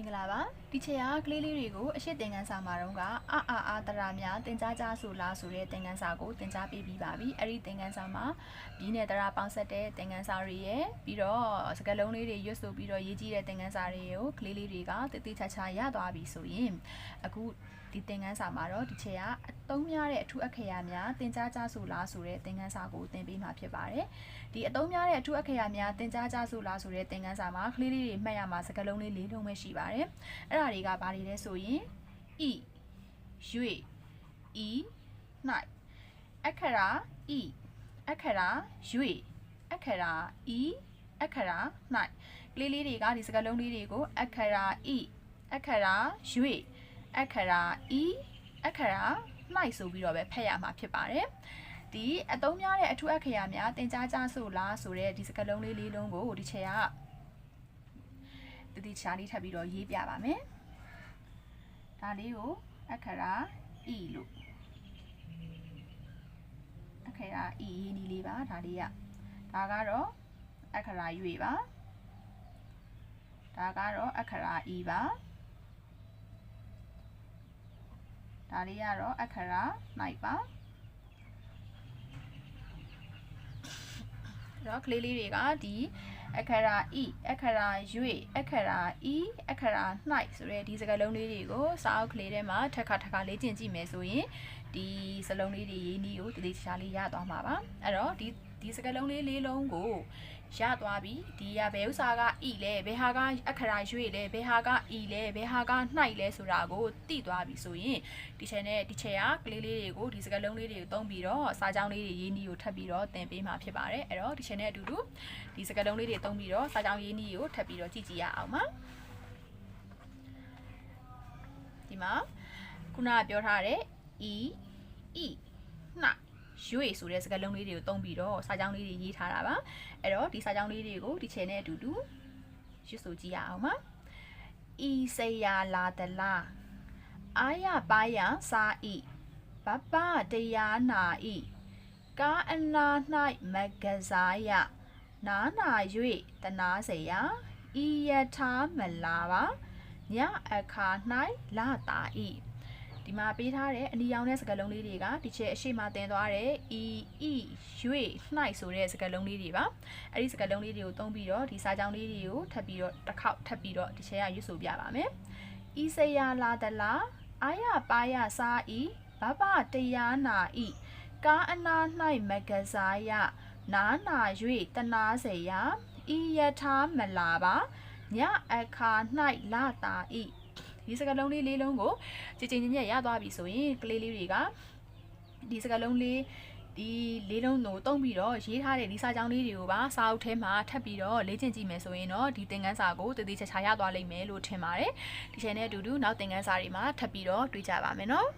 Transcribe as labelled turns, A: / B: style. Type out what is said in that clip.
A: င်္ဂလာပါဒီချေအားကလေးလေးတွေကိုအရှိသင်ခန်းစာမှာတော့ကအာအာအာတရာများသင်ကြားကြဆိုလားဆိုတဲ့သင်ခန်းစာကိုသင်ကြားပေးပြီးပါပြီအဲ့ဒီသင်ခန်းစာမှာဘီးနဲ့တရာပေါင်းဆက်တဲ့သင်ခန်းစာတွေရယ်ပြီးတော့စကားလုံးလေးတွေရွတ်ဆိုပြီးတော့ရေးကြည့်တဲ့သင်ခန်းစာတွေကိုကလေးလေးတွေကတတိချာချာရသွားပြီဆိုရင်အခုဒီသင်ခန်းစာမှာတော့ဒီချေကအသုံးများတဲ့အထူးအခရာများသင်ကြားကြဆိုလားဆိုတဲ့သင်ခန်းစာကိုသင်ပေးမှာဖြစ်ပါတယ်ဒီအသုံးများတဲ့အထူးအခရာများသင်ကြားကြဆိုလားဆိုတဲ့သင်ခန်းစာမှာကလေးလေးတွေမှတ်ရမှာစကားလုံးလေး၄လုံးပဲရှိပါတယ်အဲ့ဒါတွေကဘာတွေလဲဆိုရင်ဤရွေဤ၌အခရာဤအခရာရွေအခရာဤအခရာ၌ကလေးလေးတွေကဒီစကားလုံးလေးတွေကိုအခရာဤအခရာရွေ အခရာဤအခရာ၌ဆိုပြီးတော့ပဲဖတ်ရမှာဖြစ်ပါတယ်ဒီအသုံးများတဲ့အထူးအခရာများသင်ကြားကြဆိုလားဆိုတဲ့ဒီစကားလုံးလေးလေးလုံးကိုဒီချေကတတိချာလေးထပ်ပြီးတော့ရေးပြပါမယ်ဒါလေးကိုအခရာဤလို့အခရာဤရေးနည်းလေးပါဒါလေးကဒါကတော့အခရာရွေပါဒါကတော့အခရာဤပါ ဒါလေးကတော့အခရာနိုင်ပါတော့ကလေးလေးတွေကဒီအခရာဤအခရာရွေအခရာဤအခရာ၌ဆိုတဲ့ဒီစကားလုံးလေးတွေကိုစာအုပ်ကလေးထဲမှာထက်ခါထက်ခါလေ့ကျင့်ကြည့်မယ်ဆိုရင်ဒီစလုံးလေးတွေရေးနည်းကိုတတိချာလေးရသွားမှာပါအဲ့တော့ဒီ ဒီစကားလုံးလေးလေးလုံးကိုရသွားပြီဒီရဘယ်ဥစားကဤလဲဘယ်ဟာကအခရာရွေလဲဘယ်ဟာကဤလဲဘယ်ဟာကနှိုက်လဲဆိုတာကိုသိသွားပြီဆိုရင်ဒီချန်နဲ့ဒီချေကကလေးလေးတွေကိုဒီစကားလုံးလေးတွေကိုသုံးပြီးတော့စာကြောင်းလေးတွေရေးနည်းကိုထပ်ပြီးတော့သင်ပေးမှာဖြစ်ပါတယ်အဲ့တော့ဒီချန်နဲ့အတူတူဒီစကားလုံးလေးတွေသုံးပြီးတော့စာကြောင်းရေးနည်းကိုထပ်ပြီးတော့ကြည့်ကြည့်ရအောင်ပါဒီမှာခုနကပြောထားတဲ့ e e နှိုက် ရွေဆိုတဲ့စကားလုံးလေးတွေကိုသုံးပြီးတော့စာကြောင်းလေးတွေရေးထားတာပါအဲ့တော့ဒီစာကြောင်းလေးတွေကိုဒီချယ်နဲ့အတူတူရွတ်ဆိုကြည့်ရအောင်ပါဤစေယာလာတလားအာရပါယစာဤဘပတရားနာဤကာအနာ၌မဂဇာယနာနာ၍တနာစေယဤယထာမလာပါညအခါ၌လာတာဤ ဒီမှာပေးထားတဲ့အနီရောင်တဲ့စကားလုံးလေးတွေကဒီချက်အရှိမတင်သွားတဲ့ e e ရွေနှိုက်ဆိုတဲ့စကားလုံးလေးတွေပါအဲ့ဒီစကားလုံးလေးတွေကိုသုံးပြီးတော့ဒီစာကြောင်းလေးတွေကိုထပ်ပြီးတော့တစ်ခေါက်ထပ်ပြီးတော့ဒီချက်ကရွတ်ဆိုပြပါမယ်ဤစရာလာတလားအာရပါယစာဤဘဘတရားနာဤကာအနာ၌မဂဇာယနာနာ၍တနာစေယဤယထာမလာပါညအခါ၌လာတာဤ ဒီစကားလုံးလေးလေးလုံးကိုကြည်ကြည်ညက်ညက်ရသွားပြီဆိုရင်ကလေးလေးတွေကဒီစကားလုံးလေးဒီလေးလုံးကိုတုံးပြီးတော့ရေးထားတဲ့ဒီစာကြောင်းလေးတွေကိုပါစာအုပ်ထဲမှာထပ်ပြီးတော့လေ့ကျင့်ကြည့်မယ်ဆိုရင်တော့ဒီသင်ခန်းစာကိုတည်တည်ချာချာရသွားလိမ့်မယ်လို့ထင်ပါတယ်ဒီချိန်နဲ့အတူတူနောက်သင်ခန်းစာတွေမှာထပ်ပြီးတော့တွေ့ကြပါမယ်နော်